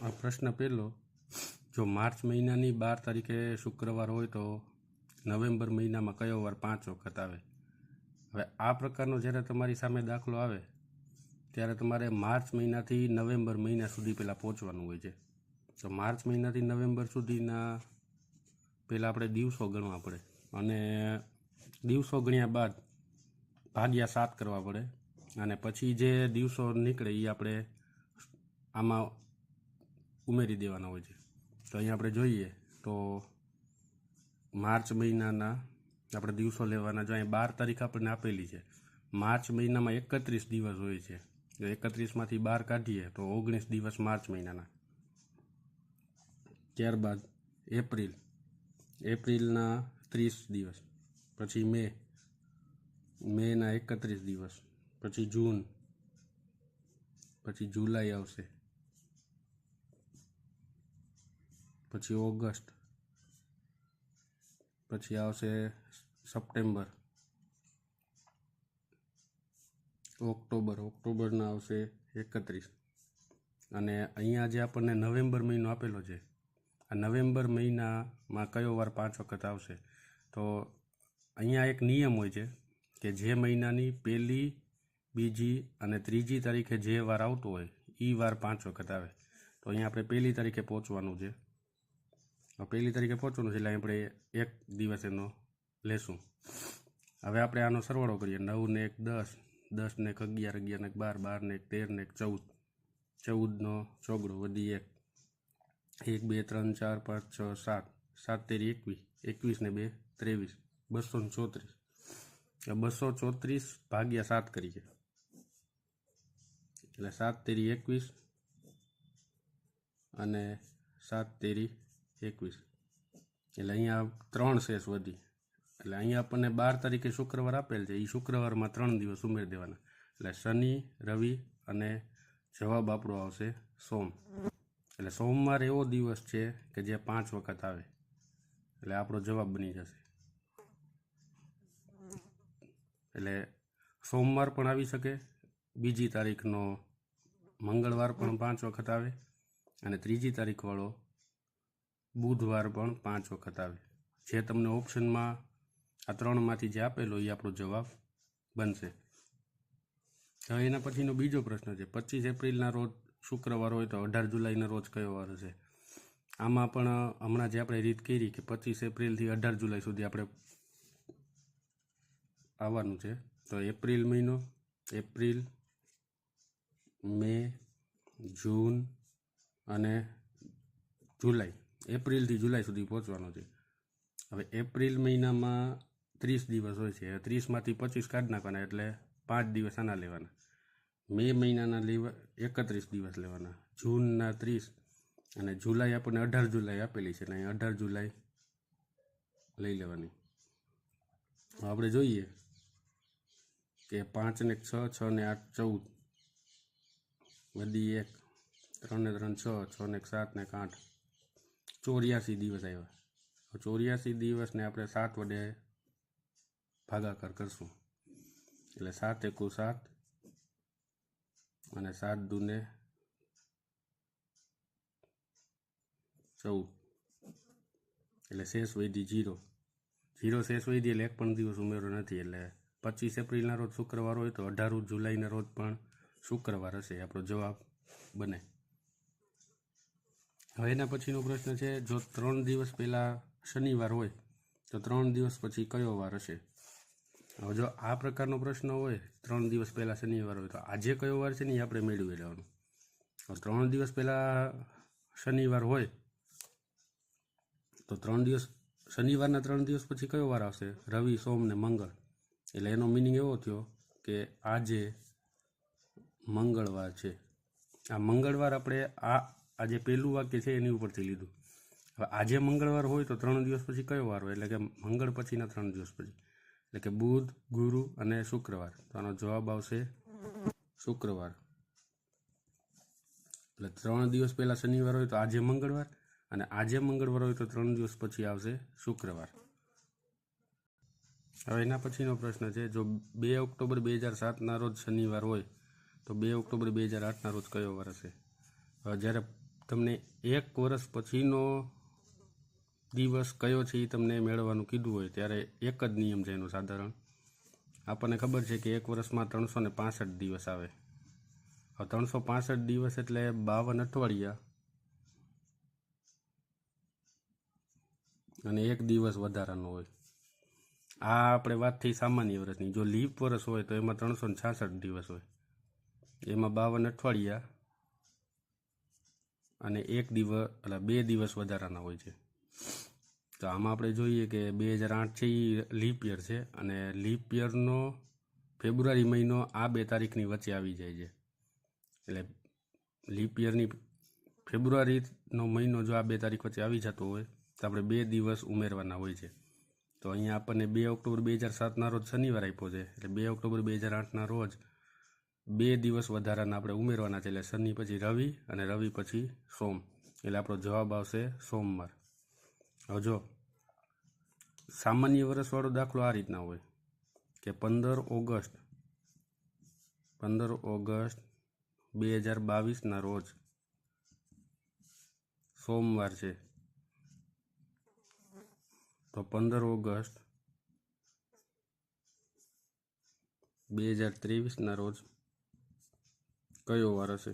આ પ્રશ્ન પહેલો, જો માર્ચ મહિનાની બાર તારીખે શુક્રવાર હોય તો નવેમ્બર મહિનામાં કયો વાર પાંચ વખત આવે? હવે આ પ્રકારનો જ્યારે તમારી સામે દાખલો આવે, ત્યારે તમારે માર્ચ મહિનાથી નવેમ્બર મહિના સુધી પહેલાં પહોંચવાનું હોય છે. તો માર્ચ મહિનાથી નવેમ્બર સુધીના પહેલાં આપણે દિવસો ગણવા પડે અને દિવસો ગણ્યા બાદ ભાગ્યા સાત કરવા પડે. અને પછી જે દિવસો નીકળે એ આપણે આમાં ઉમેરી દેવાના હોય છે. તો અહીંયા આપણે જોઈએ તો માર્ચ મહિનાના આપણે દિવસો લેવાના જો અહીંયા બાર તારીખ આપણને આપેલી છે. માર્ચ મહિનામાં એકત્રીસ દિવસ હોય છે. જો એકત્રીસમાંથી બાર કાઢીએ તો ઓગણીસ દિવસ માર્ચ મહિનાના. ત્યારબાદ એપ્રિલ. એપ્રિલના ત્રીસ દિવસ. પછી મે. મેના એકત્રીસ દિવસ. પછી જૂન. પછી જુલાઈ આવશે. પછી ઓગસ્ટ, પછી આવશે સપ્ટેમ્બર, ઓક્ટોબર, ઓક્ટોબરના આવશે એકત્રીસ. અને અહીંયા જે આપણને નવેમ્બર મહિનો આપેલો છે, આ નવેમ્બર મહિનામાં કયો વાર પાંચ વખત આવશે? તો અહીંયા એક નિયમ હોય છે કે જે મહિનાની પહેલી, બીજી અને ત્રીજી તારીખે જે વાર આવતો હોય એ વાર પાંચ વખત આવે. તો અહીંયા આપણે પહેલી તારીખે પહોંચવાનું છે. પહેલી તારીખે પહોંચવાનું છે એટલે આપણે એક દિવસ એનો લેશું. હવે આપણે આનો સરવાળો કરીએ. નવ ને એક દસ દસ ને એક અગિયાર અગિયાર ને એક બાર બાર ને એક તેર ને એક ચૌદ. ચૌદનો ચોગડો વધી એક. એક, બે, ત્રણ, ચાર, પાંચ, છ, સાત. સાત તેરી એકવીસ. એકવીસ ને બે ત્રેવીસ. બસો ને ચોત્રીસ. બસો ચોત્રીસ ભાગ્યા સાત કરીએ એટલે સાત તેરી એકવીસ અને સાત તેરી એકવીસ. એટલે અહીંયા ત્રણ શેષ વધી. એટલે અહીંયા આપણને બાર તારીખે શુક્રવાર આપેલ છે. એ શુક્રવારમાં ત્રણ દિવસ ઉમેરી દેવાના. એટલે શનિ, રવિ અને જવાબ આપણો આવશે સોમ. એટલે સોમવાર એવો દિવસ છે કે જે પાંચ વખત આવે. એટલે આપણો જવાબ બની જશે. એટલે સોમવાર પણ આવી શકે. બીજી તારીખનો મંગળવાર પણ પાંચ વખત આવે. અને ત્રીજી તારીખવાળો બુધવાર પણ પાંચ વખત આવે જે તમને ઓપ્શનમાં આ ત્રણમાંથી જે આપેલો એ આપણો જવાબ બનશે. હવે એના પછીનો બીજો પ્રશ્ન છે, પચીસ એપ્રિલના રોજ શુક્રવાર હોય તો અઢાર જુલાઈના રોજ કયો વાર હશે? આમાં પણ હમણાં જે આપણે રીત કરી કે પચીસ એપ્રિલથી અઢાર જુલાઈ સુધી આપણે આવવાનું છે. તો એપ્રિલ મહિનો, એપ્રિલ, મે, જૂન અને જુલાઈ. એપ્રિલથી જુલાઈ સુધી પહોંચવાનું છે. હવે એપ્રિલ મહિનામાં ત્રીસ દિવસ હોય છે. ત્રીસમાંથી પચીસ કાઢી નાખવાના એટલે પાંચ દિવસ આના લેવાના. મે મહિનાના લેવા એકત્રીસ દિવસ લેવાના. જૂનના ત્રીસ અને જુલાઈ આપણને અઢાર જુલાઈ આપેલી છે એટલે અહીં અઢાર જુલાઈ લઈ લેવાની. આપણે જોઈએ કે પાંચ ને છ છ ને આઠ, ચૌદ. બધી એક, ત્રણ ને ત્રણ, છ છ ને સાત ને આઠ. ચોર્યાસી દિવસ આવ્યા. ચોર્યાસી દિવસને આપણે સાત વડે ભાગાકાર કરશું. એટલે સાત એકુ સાત અને સાત દૂને ચૌદ. એટલે શેષ વૈધી જીરો. જીરો શેષ વૈધી એટલે એક પણ દિવસ ઉમેરો નથી. એટલે પચીસ એપ્રિલના રોજ શુક્રવાર હોય તો અઢાર જુલાઈના રોજ પણ શુક્રવાર હશે. આપણો જવાબ બને. હવે એના પછીનો પ્રશ્ન છે, જો ત્રણ દિવસ પહેલાં શનિવાર હોય, તો ત્રણ દિવસ પછી કયો વાર હશે? હવે જો આ પ્રકારનો પ્રશ્ન હોય, ત્રણ દિવસ પહેલાં શનિવાર હોય, તો આજે કયો વાર છે ને એ આપણે મેળવી લેવાનું. ત્રણ દિવસ પહેલાં શનિવાર હોય, તો ત્રણ દિવસ, શનિવારના ત્રણ દિવસ પછી કયો વાર આવશે? રવિ, સોમ ને મંગળ. એટલે એનો મિનિંગ એવો થયો કે આજે મંગળવાર છે. આ મંગળવાર આપણે આ આ જે પહેલું વાક્ય છે એની ઉપરથી લીધું. હવે આજે મંગળવાર હોય તો ત્રણ દિવસ પછી કયો વાર હોય? એટલે કે મંગળ પછીના ત્રણ દિવસ પછી. એટલે કે બુધ, ગુરુ અને શુક્રવાર. તો આનો જવાબ આવશે શુક્રવાર. એટલે ત્રણ દિવસ પહેલાં શનિવાર હોય તો આજે મંગળવાર અને આજે મંગળવાર હોય તો ત્રણ દિવસ પછી આવશે શુક્રવાર. હવે એના પછીનો પ્રશ્ન છે, જો બે ઓક્ટોબર બે હજાર સાતના રોજ શનિવાર હોય, તો બે ઓક્ટોબર બે હજાર આઠના રોજ કયો વાર હશે? હવે જ્યારે તમને એક વર્ષ પછીનો દિવસ કયો છે એ તમને મેળવવાનું કીધું હોય ત્યારે એક જ નિયમ છે એનું સાધારણ. આપણને ખબર છે કે એક વર્ષમાં ત્રણસો ને પાસઠ દિવસ આવે. હવે ત્રણસો પાસઠ દિવસ એટલે બાવન અઠવાડિયા. અને એક દિવસ વધારાનો હોય. આ આપણે વાત થઈ સામાન્ય વર્ષની. જો લીપ વર્ષ હોય તો એમાં ત્રણસો ને છાસઠ દિવસ હોય. એમાં બાવન અઠવાડિયા અને એક દિવસ, એટલે બે દિવસ વધારાના હોય છે. તો આમાં આપણે જોઈએ કે બે હજાર આઠ છે એ લીપ યર છે અને લીપ યરનો ફેબ્રુઆરી મહિનો આ બે તારીખની વચ્ચે આવી જાય છે. એટલે લીપ યરની ફેબ્રુઆરીનો મહિનો જો આ બે તારીખ વચ્ચે આવી જતો હોય, તો આપણે બે દિવસ ઉમેરવાના હોય છે. તો અહીંયા આપણને બે ઓક્ટોબર બે હજાર સાતના રોજ શનિવાર આપ્યો છે. એટલે બે ઓક્ટોબર બે હજાર આઠના રોજ બે દિવસ વધારાના આપણે ઉમેરવાના છે એટલે શનિ પછી રવિ અને રવિ પછી સોમ. એટલે આપણો જવાબ આવશે સોમવાર. હજો સામાન્ય વર્ષવાળો દાખલો આ રીતના હોય કે પંદર ઓગસ્ટ પંદર ઓગસ્ટ બે હજાર બાવીસના રોજ સોમવાર છે. તો પંદર ઓગસ્ટ બે હજાર ત્રેવીસના રોજ કયો વાર હશે?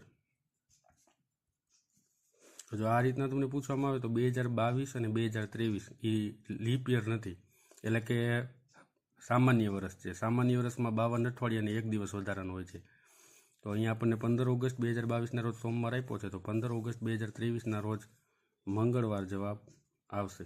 જો આ રીતના તમને પૂછવામાં આવે તો બે હજાર બાવીસ અને બે હજાર ત્રેવીસ એ લીપ યર નથી. એટલે કે સામાન્ય વર્ષ છે. સામાન્ય વર્ષમાં બાવન અઠવાડિયાને એક દિવસ વધારાનો હોય છે. તો અહીંયા આપણને પંદર ઓગસ્ટ બે હજાર બાવીસના રોજ સોમવાર આપ્યો છે. તો પંદર ઓગસ્ટ બે હજાર ત્રેવીસના રોજ મંગળવાર જવાબ આવશે.